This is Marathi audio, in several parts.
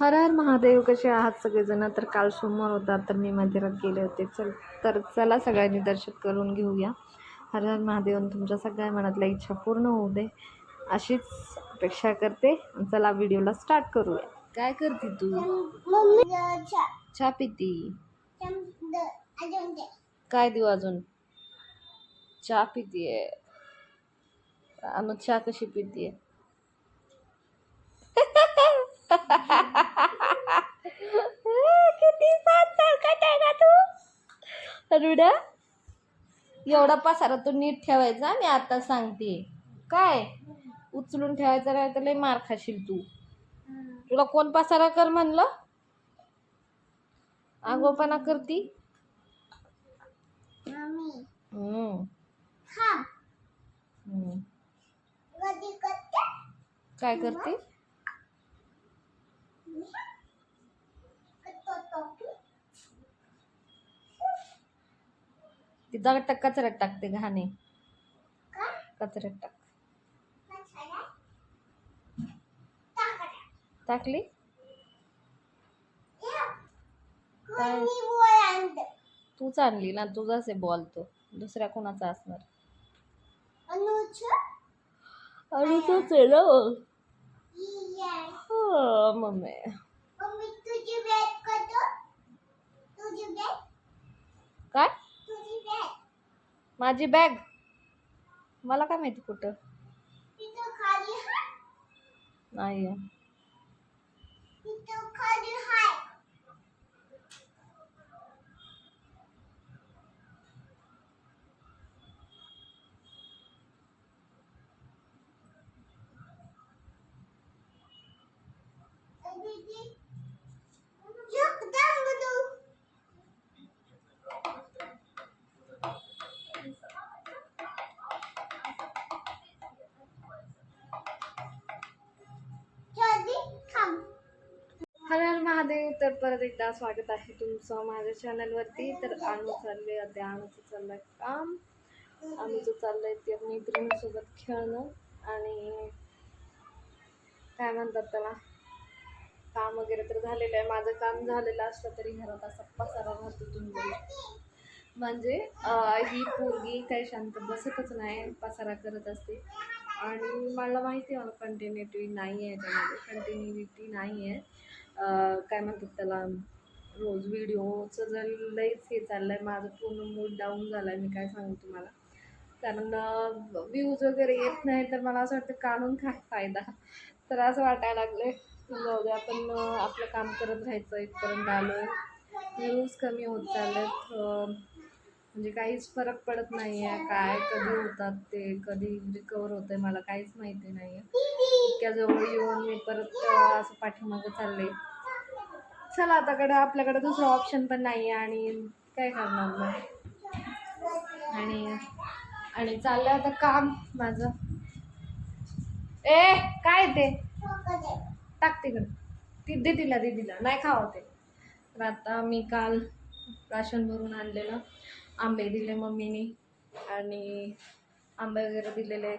हर हर महादेव कसे आहात सगळेजण? तर काल सोमवार होता तर मी मंदिरात गेले होते. चल तर चला सगळ्यांनी दर्शन करून घेऊया. हर हर महादेव आणि तुमच्या सगळ्या मनातल्या इच्छा पूर्ण होऊ दे. अशीच अपेक्षा करते. चला व्हिडिओला स्टार्ट करूया. काय करते तू? चहा पिती? काय देऊ अजून? चहा पितीये. अनु चहा कशी पितीये किती का तू रुड्या एवढा पसारा तू नीट ठेवायचा मी आता सांगते. काय? उचलून ठेवायचा नाही तर लय मार खाशील तू. तुला कोण पसारा कर म्हणलं? आगोपणा करती. काय करते? ती दगड कचऱ्यात टाकते घाणे कचऱ्यात टाक. टाकली? काय तूच आणली ना तुझाच आहे बॉल तो. दुसऱ्या कोणाचा असणार? अनुचाच आहे ना हा, मम्मी. बॅग माझी बॅग. मला काय माहिती कुठं? नाही तर परत एकदा स्वागत आहे तुमचं माझ्या चॅनलवरती. तर आणू चालले अध्या आणूचं चाललंय काम. आणूचं चाललंय ते मैत्रिणीसोबत खेळणं आणि काय म्हणतात त्याला? काम वगैरे तर झालेलं आहे. माझं काम झालेलं असलं तरी घरात असा पसारा राहतो तुम्ही म्हणजे ही पोरगी काही शांत बसतच नाही पसारा करत असते. आणि मला माहिती आहे मला कंटिन्युटी नाही आहे त्यामध्ये. कंटिन्युटी नाही आहे. काय म्हणतात त्याला रोज व्हिडिओचं जर लईच हे चाललं आहे माझं पूर्ण मूड डाऊन झाला आहे मी काय सांगू तुम्हाला. कारण व्ह्यूज वगैरे येत नाही तर मला असं वाटतं काढून काय फायदा. तर असं वाटायला लागलं जाऊ दे आपण आपलं काम करत राहायचं इथपर्यंत आलो व्ह्यूज कमी होत चाललेत. म्हणजे काहीच फरक पडत नाही आहे काय कधी होतात ते कधी रिकवर होतं आहे मला काहीच माहिती नाही आहे इतक्या जवळ येऊन मी परत असं पाठीमागं चालले. चला आताकडे आपल्याकडे दुसरं ऑप्शन पण नाही आहे आणि काय करणार मग? आणि आणि चाललं आता काम माझं. ए काय ते? टाक तिकडं. ती दे तिला दे तिला. नाही खावं ते. तर आता मी काल राशन भरून आणलेलं. आंबे दिले मम्मीने आणि आंबे वगैरे दिलेले आहेत.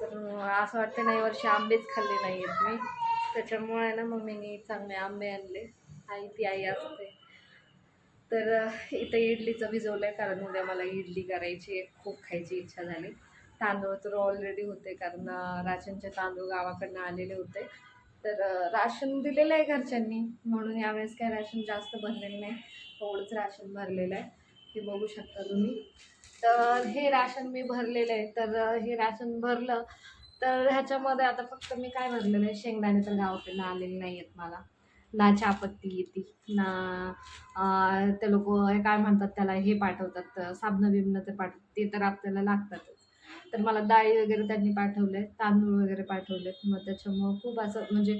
तर असं वाटतं नाही वर्षी आंबेच खाल्ले नाही आहेत मी. त्याच्यामुळे ना मम्मीने चांगले आंबे आणले. आई ती आई असते. तर इथं इडलीचं भिजवलं आहे कारण उद्या मला इडली करायची आहे. खूप खायची इच्छा झाली. तांदूळ तर ऑलरेडी होते कारण राशनचे तांदूळ गावाकडनं आलेले होते. तर राशन दिलेलं आहे घरच्यांनी. म्हणून यावेळेस काय राशन जास्त भरलेलं नाही. थोडंच राशन भरलेलं आहे. हे बघू शकता तुम्ही. तर हे राशन मी भरलेलं आहे. तर हे राशन भरलं तर ह्याच्यामध्ये आता फक्त मी काय भरलेलं आहे? शेंगदाणे तर गावाकडनं आलेले नाही आहेत मला. ना चहापत्ती येते ना ते लोक काय म्हणतात त्याला हे पाठवतात साबणं बिबणं ते पाठवतात ते तर आपल्याला लागतातच. तर मला डाळी वगैरे त्यांनी पाठवले तांदूळ वगैरे पाठवले मग त्याच्यामुळं खूप असं म्हणजे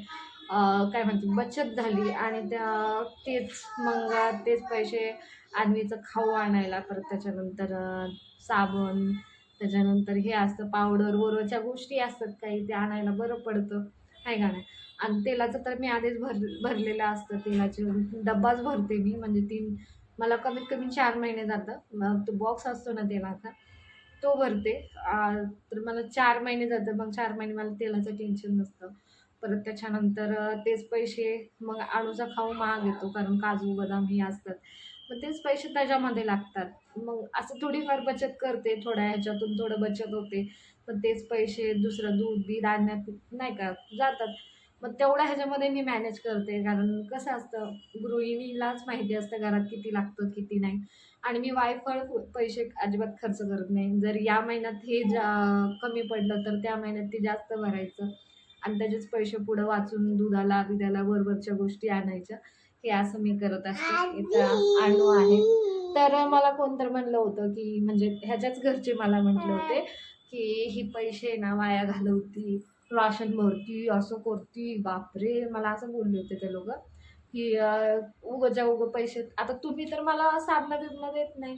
काय म्हणते बचत झाली. आणि त्या तेच मग तेच पैसे आणवीचं खाऊ आणायला परत त्याच्यानंतर साबण त्याच्यानंतर हे असतं पावडर वरच्या गोष्टी असतात काही ते आणायला बरं पडतं. आहे का नाही? आणि तेलाचं तर मी आधीच भर भरलेलं असतं. तेलाचे डब्बाच भरते मी म्हणजे तीन मला कमीत कमी चार महिने जातं. मग तो बॉक्स असतो ना तेलाचा तो भरते. तर मला चार महिने जातं. मग चार महिने मला तेलाचं टेन्शन नसतं. परत त्याच्यानंतर तेच पैसे मग आळूचा खाऊ महाग येतो कारण काजू बदाम हे असतात. मग तेच पैसे त्याच्यामध्ये लागतात. मग असं थोडीफार बचत करते थोड्या ह्याच्यातून थोडं बचत होते. पण तेच पैसे दुसरं दूध बी आणण्यात नाही का जातात. मग तेवढ्या ह्याच्यामध्ये मी मॅनेज करते. कारण कसं असतं गृहिणीलाच माहिती असतं घरात किती लागतं किती नाही. आणि मी वायफळ पैसे अजिबात खर्च करत नाही. जर या महिन्यात हे जा कमी पडलं तर त्या महिन्यात ते जास्त भरायचं. आणि त्याचेच पैसे पुढं वाचून दुधाला बिधाला वरवरच्या गोष्टी आणायच्या. हे असं मी करत असते. इथं आणू आहे तर मला कोणतर म्हणलं होतं की म्हणजे ह्याच्याच घरचे मला म्हटले होते की ही पैसे ना वाया घालवती. राशन भरती असं करती. बापरे! मला असं बोलले होते ते लोक. की उगाच्या उगं पैसे. आता तुम्ही तर मला साधनं बिबणं देत नाही.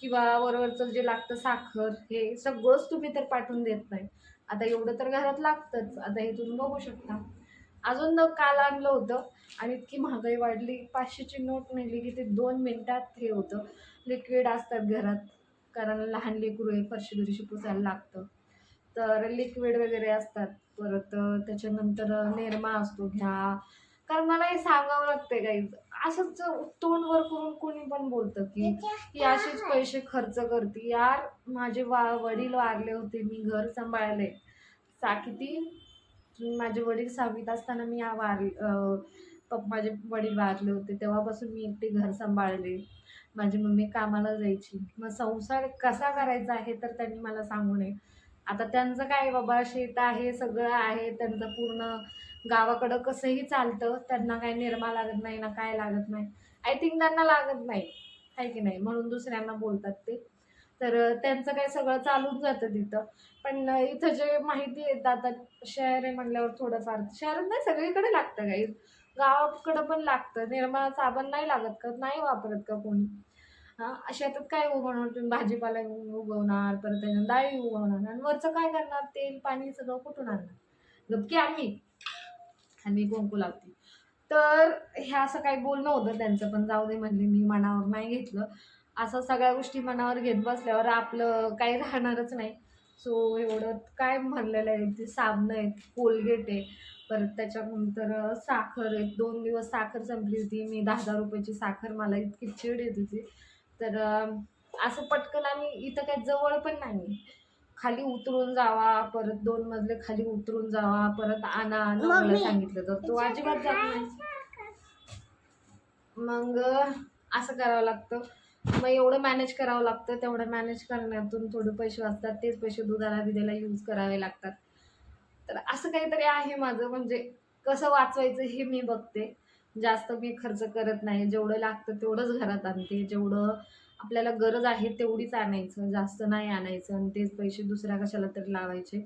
किंवा वरवरचं जे लागतं साखर हे सगळंच तुम्ही तर पाठवून देत नाही. आता एवढं तर घरात लागतंच. आता हे तुम्ही बघू शकता. अजून न काल आणलं होतं आणि इतकी महागाई वाढली. पाचशेची नोट नेली की ते दोन मिनटात हे होतं. लिक्विड असतात घरात. कारण लहान लेकरू आहे फरशी दुरीशी पुसायला लागतं. तर लिक्विड वगैरे असतात. परत त्याच्यानंतर निरमा असतो घ्या. कारण मला हे सांगावं लागतंय काही असंच तोंड वर करून कोणी पण बोलतं की ही असेच पैसे खर्च करते. यार माझे वा वडील वारले होते. मी घर सांभाळले. सा किती माझे वडील सहावीत असताना मी या वार माझे वडील वारले होते. तेव्हापासून मी एकटी घर सांभाळले. माझी मम्मी कामाला जायची. मग संसार कसा करायचा आहे तर त्यांनी मला सांगू नये. आता त्यांचं काय बाबा शेत आहे सगळं आहे. त्यांचं पूर्ण गावाकडं कसंही चालतं. त्यांना काय निर्मा लागत नाही ना काय लागत नाही. आय थिंक त्यांना लागत नाही. आहे की नाही? म्हणून दुसऱ्यांना बोलतात ते. तर त्यांचं काय सगळं चालून जातं तिथं. पण इथं जे माहिती येतं आता शहर आहे म्हणल्यावर थोडंफार शहरात नाही सगळीकडे लागतं काही. गावाकडं पण लागतं. निर्मा साबण नाही लागत का? नाही वापरत का कोणी? हां शेतात काय उगवणार? तुम्ही भाजीपाला उगवणार परत डाळी उगवणार. आणि वरचं काय करणार? तेल पाणी सगळं कुठून आणणार? गपकी आम्ही. आणि मी कुंकू लावते. तर हे असं काही बोलणं होतं त्यांचं पण जाऊ दे म्हणले मी मनावर नाही घेतलं. असं सगळ्या गोष्टी मनावर घेत बसल्यावर आपलं काही राहणारच नाही. सो एवढं काय म्हणलेलं आहे? ते साबणं आहेत कोलगेट आहे. परत त्याच्यानंतर साखर आहे. दोन दिवस साखर संपली होती. मी दहा हजार रुपयाची साखर मला इतकी चिड येत होती. तर असं पटकन आणि इथं काही जवळ पण नाही. खाली उतरून जावा परत दोन मजले खाली उतरून जावा परत आणा मला सांगितलं तर तो अजिबात जात नाही. मग असं करावं लागतं. मग एवढं मॅनेज करावं लागतं तेवढं मॅनेज करण्यातून थोडे पैसे वाचतात तेच पैसे दुधाला बिधाला यूज करावे लागतात. तर असं काहीतरी आहे माझं म्हणजे कसं वाचवायचं हे मी बघते. जास्त मी खर्च करत नाही जेवढं लागतं तेवढंच घरात आणते जेवढं आपल्याला गरज आहे तेवढीच आणायचं जास्त नाही आणायचं आणि तेच पैसे दुसऱ्या कशाला तरी लावायचे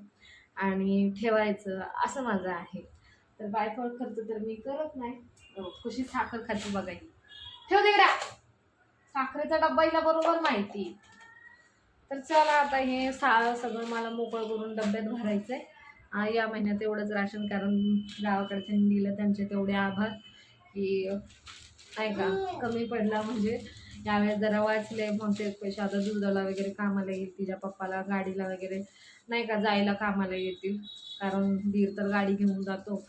आणि ठेवायचं असं माझं आहे. तर बायफळ खर्च तर मी करत नाही खुशी कशी साखर खाती बघायची ठेव तिकडे साखरेचा डब्बा हिला बरोबर माहिती. तर चला आता हे सा सगळं मला मोकळं करून डब्यात भरायचं आहे या महिन्यात एवढंच राशन कारण गावाकडच्यांनी दिलं त्यांचे तेवढे आभार. की नाही का? कमी पडला म्हणजे यावेळेस जरा वाचले मग ते पैसे आता दुधाला वगैरे कामाला येईल तिच्या पप्पाला गाडीला वगैरे. नाही का जायला कामाला येतील. कारण दीर तर गाडी घेऊन जातो.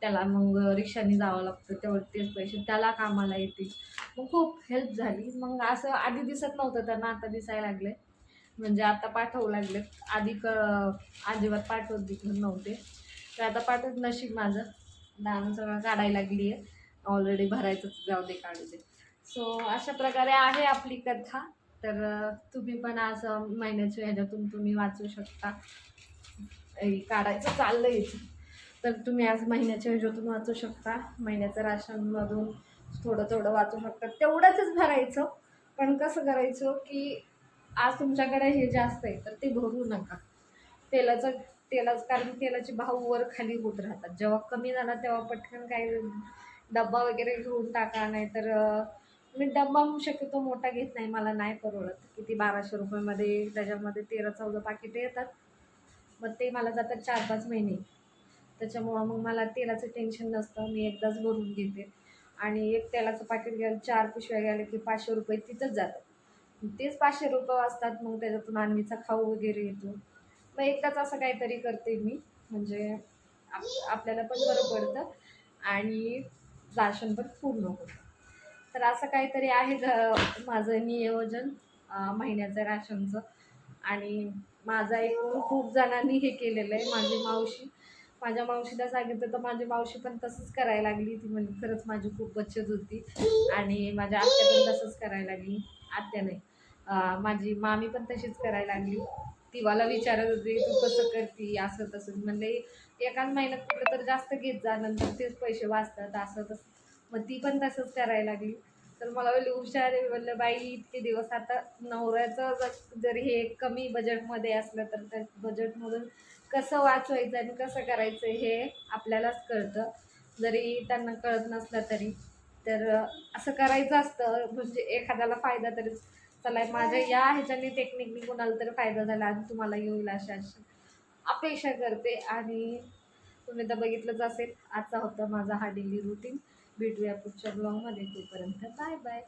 त्याला मग रिक्षाने जावं लागतं तेवढे तेच पैसे त्याला कामाला येतील. मग खूप हेल्प झाली. मग असं आधी दिसत नव्हतं त्यांना आता दिसायला लागले म्हणजे आता पाठवू लागले आधी क अजिबात पाठवत दिसत नव्हते. तर आता पाठवत नशीब माझं. दान सगळं काढायला लागली आहे. ऑलरेडी भरायचंच जाऊ दे काढू दे. सो अशा प्रकारे आहे आपली कथा. तर तुम्ही पण असं महिन्याच्या ह्याच्यातून तुम्ही वाचू शकता. काढायचं चाललं चाललंय तर तुम्ही आज महिन्याच्या योजनेतून वाचू शकता. महिन्याचं राशनमधून थोडं थोडं वाचू शकता. तेवढंच भरायचं. पण कसं करायचं की आज तुमच्याकडे हे जास्त आहे तर ते भरू नका. तेलाचं तेलाच कारण तेलाचे भाव वर खाली होत राहतात. जेव्हा कमी झाला तेव्हा पटकन काही डब्बा वगैरे घेऊन टाका नाही तर मी डब्बा शक्यतो मोठा घेत नाही मला नाही परवडत. किती बाराशे रुपयामध्ये त्याच्यामध्ये तेरा चौदा पाकिटं येतात. मग ते मला जातात चार पाच महिने. त्याच्यामुळं मग मला तेलाचं टेन्शन नसतं. मी एकदाच भरून घेते. आणि एक तेलाचं पाकिट घ्यायला चार पिशव्या घ्यायला की पाचशे रुपये तिथंच जातात. तेच पाचशे रुपये वाचतात मग त्याच्यातून आणवीचा खाऊ वगैरे येतो. मग एकदाच असं काहीतरी करते मी. म्हणजे आप आपल्याला पण बरं पडतं आणि राशन पण पूर्ण होतं. तर असं काहीतरी आहे माझं नियोजन महिन्याचं राशनचं. आणि माझा एकूण खूप जणांनी हे केलेलं आहे माझी मावशी. माझ्या मावशीला सांगितलं तर माझी मावशी पण तसंच करायला लागली. ती म्हणजे खरंच माझी खूप बचत होती. आणि माझ्या आत्या पण तसंच करायला लागली. आत्या नाही. माझी मामी पण तशीच करायला लागली. ती मला विचारत होती तू कसं करती? असं तसं. म्हणले एकाच महिन्यात कुठलं तर जास्त घेत जा नंतर तेच पैसे वाचतात. असं तसं. मग ती पण तसंच करायला लागली. तर मला बोलली हुशार आहे. म्हणलं बाई इतके दिवस आता नवऱ्याचं जर हे कमी बजेटमध्ये असलं तर त्या बजेटमधून कसं वाचवायचं आणि कसं करायचं हे आपल्यालाच कळतं. जरी त्यांना कळत नसलं तरी. तर असं करायचं असतं. म्हणजे एखाद्याला फायदा तरी चला माझ्या या ह्याच्याने टेक्निकनी कोणाला तरी फायदा झाला आणि तुम्हाला येईल अशा अशी. अपेक्षा करते आणि तुम्ही तर बघितलंच असेल. आजचा होता माझा हा डेली रुटीन भेटूया पुढच्या ब्लॉगमध्ये तोपर्यंत बाय बाय